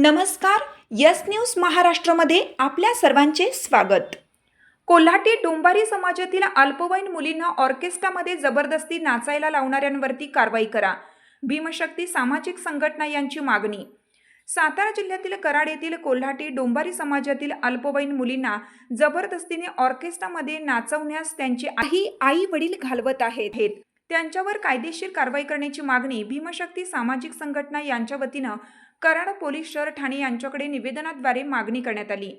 नमस्कार yes news महाराष्ट्रामध्ये आपल्या सर्वांचे स्वागत. कोल्हाटी डोंबारी समाजातील अल्पवयीन मुलींना ऑर्केस्ट्रामध्ये जबरदस्ती नाचायला लावणाऱ्यांवरती कारवाई करा. भीमशक्ती सामाजिक संघटना यांची मागणी. सातारा जिल्ह्यातील कराड येथील कोल्हाटी डोंबारी समाजातील अल्पवयीन मुलींना जबरदस्तीने ऑर्केस्ट्रामध्ये नाचवण्यास त्यांचे आई आई वडील घालवत आहेत. त्यांच्यावर कायदेशीर कारवाई करण्याची मागणी भीमशक्ती सामाजिक संघटना यांच्या वतीनं कराड पोलीस शहर ठाणे यांच्याकडे निवेदनाद्वारे मागणी करण्यात आली.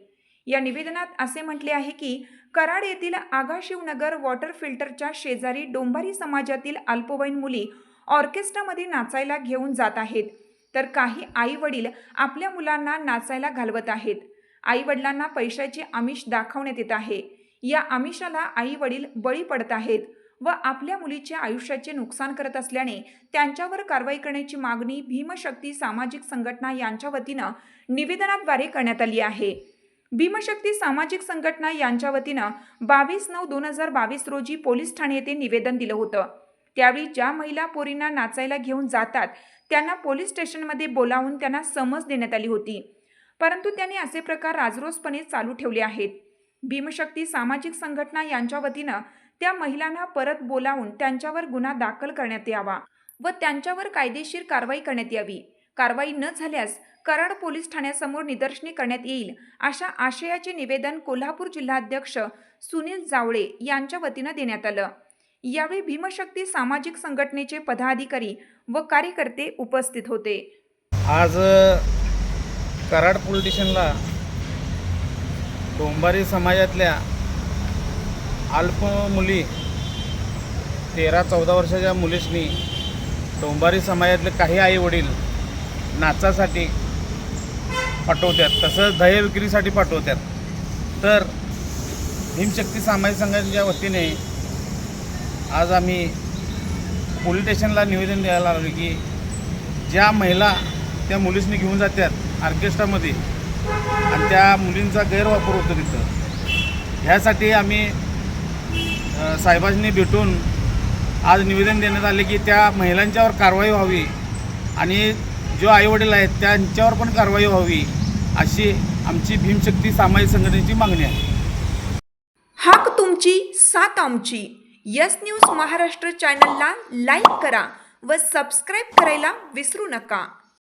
या निवेदनात असे म्हटले आहे की कराड येथील आगाशिवनगर वॉटर फिल्टरच्या शेजारी डोंबारी समाजातील अल्पवयीन मुली ऑर्केस्ट्रामध्ये नाचायला घेऊन जात आहेत. तर काही आई वडील आपल्या मुलांना नाचायला घालवत आहेत. आई वडिलांना पैशाचे आमिष दाखवण्यात येत आहे. या आमिषाला आई वडील बळी पडत आहेत. व आपल्या मुलीचे आयुष्याचे नुकसान करत असल्याने त्यांच्यावर कारवाई करण्याची मागणी भीमशक्ती सामाजिक संघटना यांच्या वतीनं निवेदनाद्वारे करण्यात आली आहे. भीमशक्ती सामाजिक संघटना यांच्या वतीनं बावीस नऊ दोन हजार बावीस रोजी पोलीस ठाणे येथे निवेदन दिलं होतं. त्यावेळी ज्या महिला पोरींना नाचायला घेऊन जातात त्यांना पोलीस स्टेशनमध्ये बोलावून त्यांना समज देण्यात आली होती. परंतु त्यांनी असे प्रकार राजरोसपणे चालू ठेवले आहेत. भीमशक्ती सामाजिक संघटना यांच्या वतीनं त्या महिलांना परत बोलावून त्यांच्यावर गुन्हा दाखल करण्यात यावा व त्यांच्यावर कायदेशीर कारवाई करण्यात यावी. कारवाई न झाल्यास कराड पोलीस ठाण्यासमोर निदर्शने करण्यात येईल अशा आशयाचे निवेदन कोल्हापूर जिल्हाध्यक्ष सुनील जावळे यांच्या वतीनं देण्यात आलं. यावेळी भीमशक्ती सामाजिक संघटनेचे पदाधिकारी व कार्यकर्ते उपस्थित होते. आज कराड पोलीस स्टेशनला डोंबारी समाजातल्या अल्प मुली तेरा चौदा वर्षाच्या मुलीसनी डोंबारी समाजातले काही आई वडील नाचासाठी पाठवतात तसंच दह्य विक्रीसाठी पाठवतात तर भीमशक्ती सामाजिक संघाच्या वतीने आज आम्ही पोलीस स्टेशनला निवेदन द्यायला लागलो की ज्या महिला त्या मुलीसनी घेऊन जातात ऑर्केस्ट्रामध्ये आणि त्या मुलींचा गैरवापर होतो तिथं. ह्यासाठी आम्ही साहेबांनी भेटून आज निवेदन देण्यात आले की त्या महिलांच्यावर कारवाई व्हावी आणि जो आईवडील आहेत त्यांच्यावर पण कारवाई व्हावी अशी आमची भीमशक्ती सामाजिक संघटनेची मागणी आहे. हाक तुमची सात आमची. यस न्यूज महाराष्ट्र चॅनलला लाईक करा व सबस्क्राईब करायला विसरू नका.